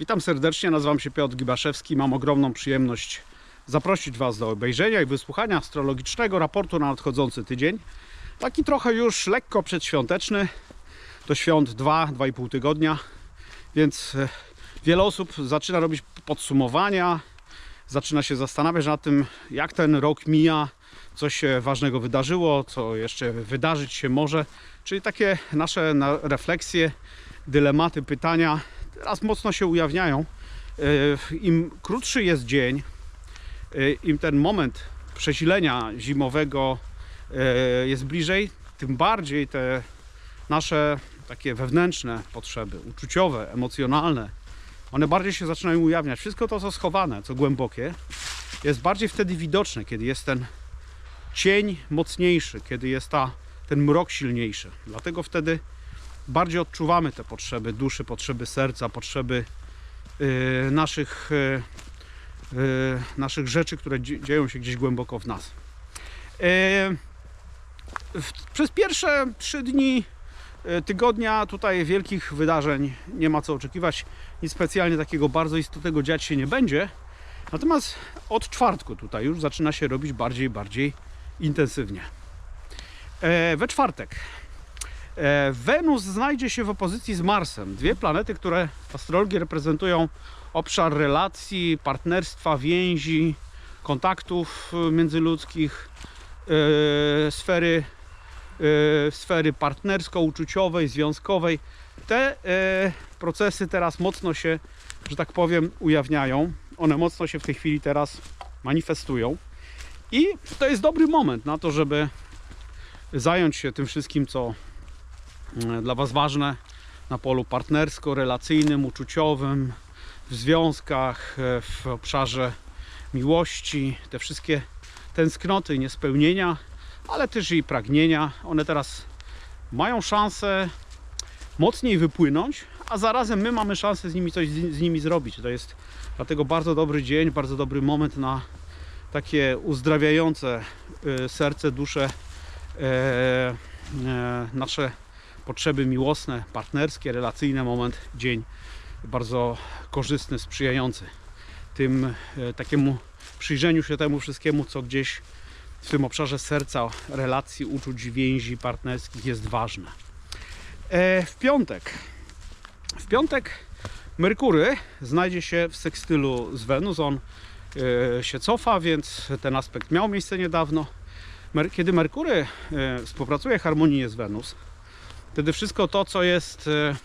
Witam serdecznie, nazywam się Piotr Gibaszewski. Mam ogromną przyjemność zaprosić Was do obejrzenia i wysłuchania astrologicznego raportu na nadchodzący tydzień. Taki trochę już lekko przedświąteczny, do świąt 2-2,5 tygodnia, więc e, wiele osób zaczyna robić podsumowania, zaczyna się zastanawiać nad tym, jak ten rok mija, co się ważnego wydarzyło, co jeszcze wydarzyć się może. Czyli takie nasze na- refleksje, dylematy, pytania teraz mocno się ujawniają. E, Im krótszy jest dzień, e, im ten moment przesilenia zimowego e, jest bliżej, tym bardziej te nasze takie wewnętrzne potrzeby, uczuciowe, emocjonalne, one bardziej się zaczynają ujawniać. Wszystko to, co schowane, co głębokie, jest bardziej wtedy widoczne, kiedy jest ten cień mocniejszy, kiedy jest ta, ten mrok silniejszy. Dlatego wtedy bardziej odczuwamy te potrzeby duszy, potrzeby serca, potrzeby y, naszych, y, y, naszych rzeczy, które dzie- dzieją się gdzieś głęboko w nas. Y, w, przez pierwsze trzy dni y, tygodnia tutaj wielkich wydarzeń nie ma co oczekiwać. Nic specjalnie takiego bardzo istotnego dziać się nie będzie. Natomiast od czwartku tutaj już zaczyna się robić bardziej bardziej intensywnie. E, we czwartek Wenus znajdzie się w opozycji z Marsem. Dwie planety, które w astrologii reprezentują obszar relacji, partnerstwa, więzi, kontaktów e, międzyludzkich, e, sfery, e, sfery partnersko-uczuciowej, związkowej. Te e, procesy teraz mocno się, że tak powiem, ujawniają. One mocno się w tej chwili teraz manifestują. I to jest dobry moment na to, żeby zająć się tym wszystkim, co e, dla Was ważne na polu partnersko-relacyjnym, uczuciowym, w związkach, e, w obszarze miłości, te wszystkie tęsknoty, niespełnienia, ale też i pragnienia, one teraz mają szansę mocniej wypłynąć, a zarazem my mamy szansę z nimi coś z, nimi zrobić. To jest dlatego bardzo dobry dzień, bardzo dobry moment na takie uzdrawiające e, serce, duszę, e, e, nasze potrzeby miłosne, partnerskie, relacyjne moment, dzień bardzo korzystny, sprzyjający tym e, takiemu przyjrzeniu się temu wszystkiemu, co gdzieś w tym obszarze serca, relacji, uczuć, więzi partnerskich jest ważne. E, w piątek. W piątek Merkury znajdzie się w sekstylu z Wenus. On e, się cofa, więc ten aspekt miał miejsce niedawno. Kiedy Merkury współpracuje harmonijnie z Wenus, wtedy wszystko to, co jest e,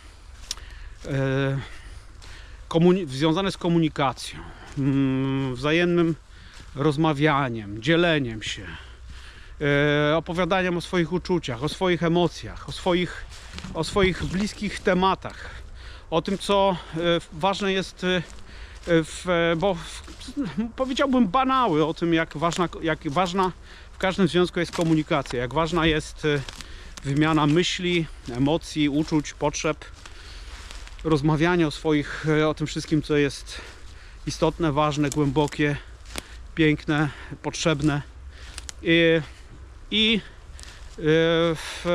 e, związane z komunikacją, mm, wzajemnym rozmawianiem, dzieleniem się, e, opowiadaniem o swoich uczuciach, o swoich emocjach, o swoich, o swoich bliskich tematach, o tym, co ważne jest w, bo powiedziałbym banały o tym, jak ważna, jak ważna w każdym związku jest komunikacja, jak ważna jest wymiana myśli, emocji, uczuć, potrzeb, rozmawianie o swoich, e, o tym wszystkim, co jest istotne, ważne, głębokie, piękne, potrzebne. I, i e, w,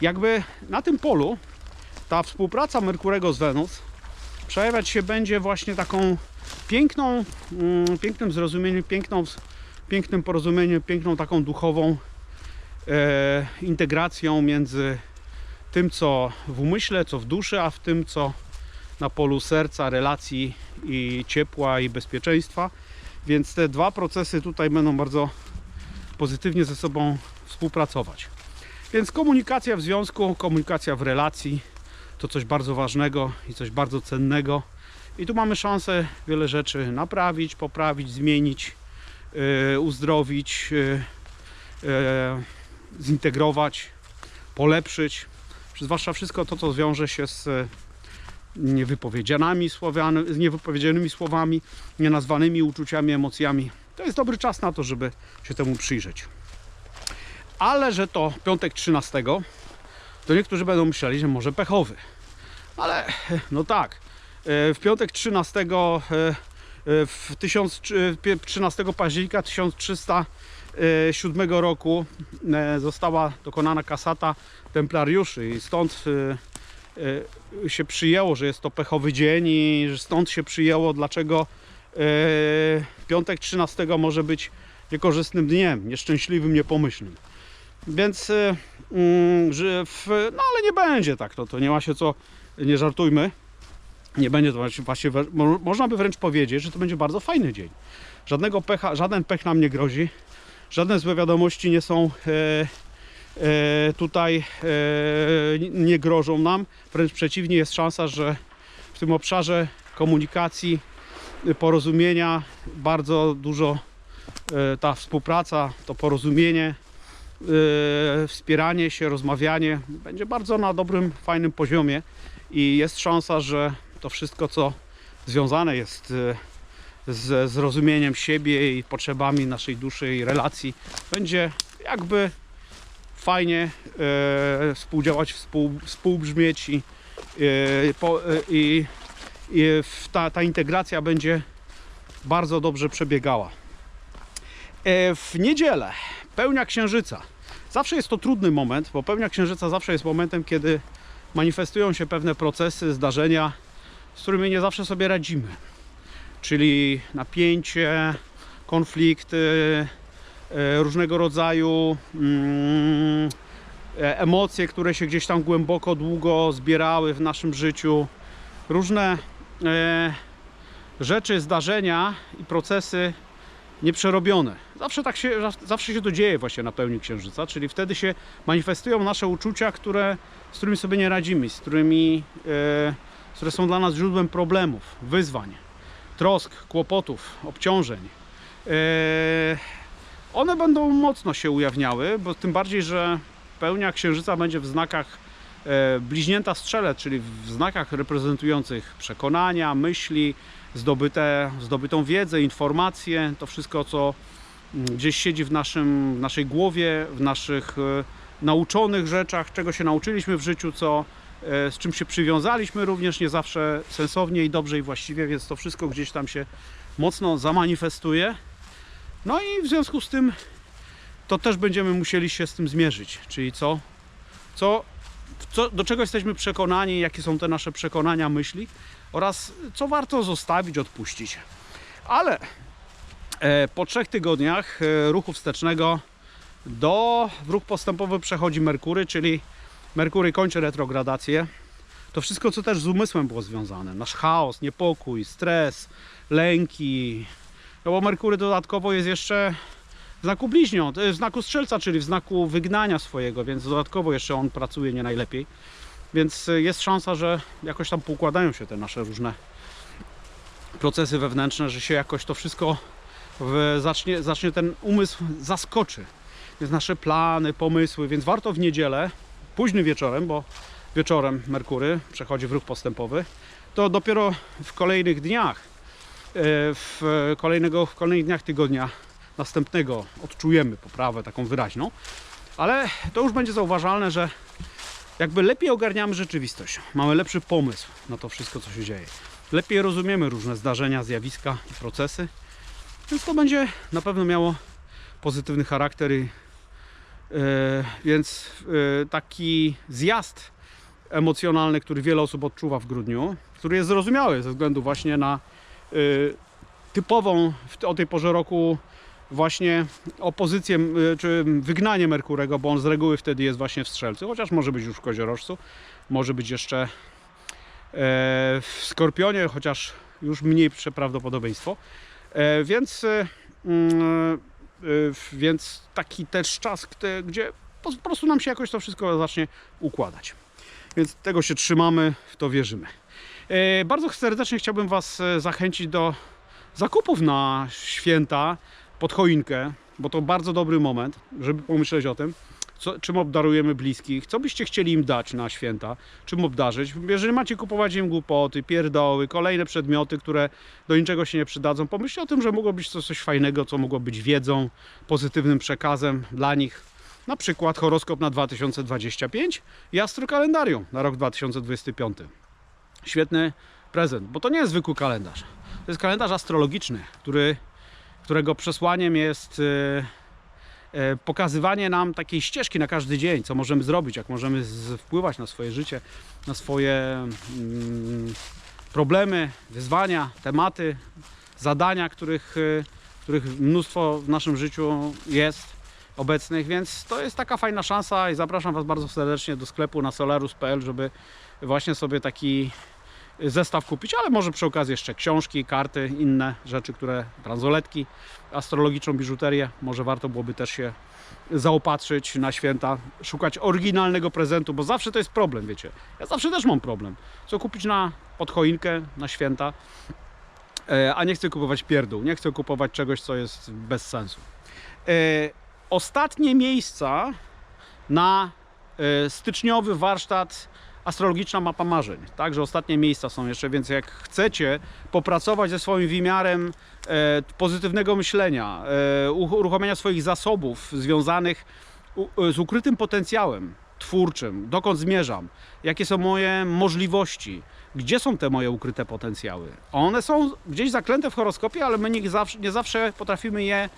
jakby na tym polu ta współpraca Merkurego z Wenus przejawiać się będzie właśnie taką piękną, mm, pięknym zrozumieniem, piękną, pięknym porozumieniem, piękną taką duchową e, integracją między tym, co w umyśle, co w duszy, a w tym, co na polu serca, relacji i ciepła i bezpieczeństwa. Więc te dwa procesy tutaj będą bardzo pozytywnie ze sobą współpracować. Więc komunikacja w związku, komunikacja w relacji to coś bardzo ważnego i coś bardzo cennego. I tu mamy szansę wiele rzeczy naprawić, poprawić, zmienić, yy, uzdrowić, yy, yy, zintegrować, polepszyć. Zwłaszcza wszystko to, co zwiąże się z e, niewypowiedzianymi słowami, z niewypowiedzianymi słowami, nienazwanymi uczuciami, emocjami. To jest dobry czas na to, żeby się temu przyjrzeć. Ale że to piątek 13, to niektórzy będą myśleli, że może pechowy. Ale no tak, e, w piątek 13 e, w 1000, e, 13 października 1307 roku została dokonana kasata templariuszy i stąd e, się przyjęło, że jest to pechowy dzień i stąd się przyjęło, dlaczego e, piątek 13 może być niekorzystnym dniem, nieszczęśliwym, niepomyślnym. Więc, e, mm, że w, no ale nie będzie tak, no to nie ma się co, nie żartujmy. Nie będzie to właśnie, właśnie mo- można by wręcz powiedzieć, że to będzie bardzo fajny dzień. Żadnego pecha, żaden pech nam nie grozi, żadne złe wiadomości nie są e, e, tutaj, e, nie grożą nam. Wręcz przeciwnie, jest szansa, że w tym obszarze komunikacji, porozumienia bardzo dużo ta współpraca, to porozumienie, wspieranie się, rozmawianie będzie bardzo na dobrym, fajnym poziomie i jest szansa, że to wszystko, co związane jest e, z zrozumieniem siebie i potrzebami naszej duszy i relacji, będzie jakby fajnie e, współdziałać, współ, współbrzmieć i, e, po, e, i, i ta, ta integracja będzie bardzo dobrze przebiegała. E, w niedzielę pełnia księżyca. Zawsze jest to trudny moment, bo pełnia księżyca zawsze jest momentem, kiedy manifestują się pewne procesy, zdarzenia, z którymi nie zawsze sobie radzimy. Czyli napięcie, konflikty, e, różnego rodzaju mm, e, emocje, które się gdzieś tam głęboko, długo zbierały w naszym życiu, różne e, rzeczy, zdarzenia i procesy nieprzerobione. Zawsze tak się, zawsze się to dzieje właśnie na pełni księżyca, czyli wtedy się manifestują nasze uczucia, które, z którymi sobie nie radzimy, z którymi, które są dla nas źródłem problemów, wyzwań, trosk, kłopotów, obciążeń. E, one będą mocno się ujawniały, bo tym bardziej, że pełnia księżyca będzie w znakach e, bliźnięta strzelec, czyli w znakach reprezentujących przekonania, myśli, zdobyte, zdobytą wiedzę, informacje, to wszystko, co mm, gdzieś siedzi w, naszym, w naszej głowie, w naszych e, nauczonych rzeczach, czego się nauczyliśmy w życiu, co, z czym się przywiązaliśmy również nie zawsze sensownie i dobrze i właściwie, więc to wszystko gdzieś tam się mocno zamanifestuje. No i w związku z tym to też będziemy musieli się z tym zmierzyć, czyli co, co, co do czego jesteśmy przekonani, jakie są te nasze przekonania, myśli oraz co warto zostawić, odpuścić. Ale e, po trzech tygodniach e, ruchu wstecznego do w ruch postępowy przechodzi Merkury, czyli Merkury kończy retrogradację. To wszystko, co też z umysłem było związane, nasz chaos, niepokój, stres, lęki. No bo Merkury dodatkowo jest jeszcze w znaku bliźnią, jest w znaku strzelca, czyli w znaku wygnania swojego, więc dodatkowo jeszcze on pracuje nie najlepiej. Więc y, jest szansa, że jakoś tam poukładają się te nasze różne procesy wewnętrzne, że się jakoś to wszystko w, zacznie, zacznie ten umysł zaskoczy. Więc nasze plany, pomysły, więc warto w niedzielę, późnym wieczorem, bo wieczorem Merkury przechodzi w ruch postępowy, to dopiero w kolejnych dniach, e, w, kolejnego, w kolejnych dniach tygodnia następnego odczujemy poprawę taką wyraźną, ale to już będzie zauważalne, że jakby lepiej ogarniamy rzeczywistość, mamy lepszy pomysł na to wszystko, co się dzieje. Lepiej rozumiemy różne zdarzenia, zjawiska i procesy, więc to będzie na pewno miało pozytywny charakter i więc e, taki zjazd emocjonalny, który wiele osób odczuwa w grudniu, który jest zrozumiały ze względu właśnie na e, typową o tej porze roku właśnie opozycję czy wygnanie Merkurego, bo on z reguły wtedy jest właśnie w strzelcu, chociaż może być już w koziorożcu, może być jeszcze e, w skorpionie, chociaż już mniejsze prawdopodobieństwo. E, Więc, e, e, więc taki też czas, gdzie po prostu nam się jakoś to wszystko zacznie układać. Więc tego się trzymamy, w to wierzymy. E, Bardzo serdecznie chciałbym Was e, zachęcić do zakupów na święta pod choinkę, bo to bardzo dobry moment, żeby pomyśleć o tym, co, czym obdarujemy bliskich, co byście chcieli im dać na święta, czym obdarzyć. Jeżeli macie kupować im głupoty, pierdoły, kolejne przedmioty, które do niczego się nie przydadzą, pomyślcie o tym, że mogło być to coś fajnego, co mogło być wiedzą, pozytywnym przekazem dla nich. Na przykład horoskop na 2025 i astrokalendarium na rok 2025. Świetny prezent, bo to nie jest zwykły kalendarz. To jest kalendarz astrologiczny, który którego przesłaniem jest, e, pokazywanie nam takiej ścieżki na każdy dzień, co możemy zrobić, jak możemy wpływać na swoje życie, na swoje mm, problemy, wyzwania, tematy, zadania, których, e, których mnóstwo w naszym życiu jest obecnych, więc to jest taka fajna szansa i zapraszam Was bardzo serdecznie do sklepu na solarus.pl, żeby właśnie sobie taki zestaw kupić, ale może przy okazji jeszcze książki, karty, inne rzeczy, które bransoletki, astrologiczną biżuterię, może warto byłoby też się zaopatrzyć na święta, szukać oryginalnego prezentu, bo zawsze to jest problem, wiecie. Ja zawsze też mam problem. Co kupić na podchoinkę, na święta, e, a nie chcę kupować pierdół, nie chcę kupować czegoś, co jest bez sensu. E, Ostatnie miejsca na e, styczniowy warsztat astrologiczna mapa marzeń. Także ostatnie miejsca są jeszcze, więc jak chcecie popracować ze swoim wymiarem e, pozytywnego myślenia, e, uruchomienia swoich zasobów związanych u, z ukrytym potencjałem twórczym, dokąd zmierzam, jakie są moje możliwości, gdzie są te moje ukryte potencjały. One są gdzieś zaklęte w horoskopie, ale my nie zawsze, nie zawsze potrafimy je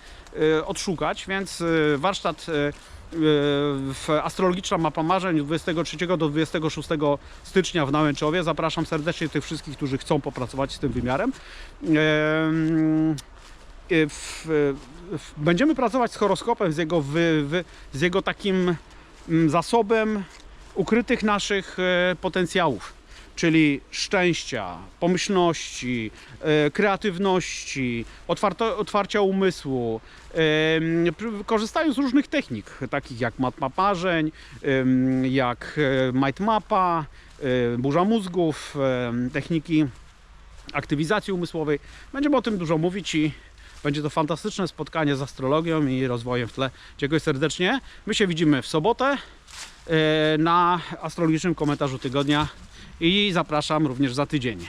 e, odszukać, więc e, warsztat e, w astrologiczna mapa marzeń 23 do 26 stycznia w Nałęczowie. Zapraszam serdecznie tych wszystkich, którzy chcą popracować z tym wymiarem. Em, e, w, będziemy pracować z horoskopem, z jego, wy, z jego takim mm, zasobem ukrytych naszych e, potencjałów, czyli szczęścia, pomyślności, e, kreatywności, otwarto, otwarcia umysłu, korzystając z różnych technik, takich jak mat maparzeń, em, jak e, mind mapa, e, burza mózgów, em, techniki aktywizacji umysłowej. Będziemy o tym dużo mówić i będzie to fantastyczne spotkanie z astrologią i rozwojem w tle. Dziękuję serdecznie. My się widzimy w sobotę e, na astrologicznym komentarzu tygodnia i zapraszam również za tydzień.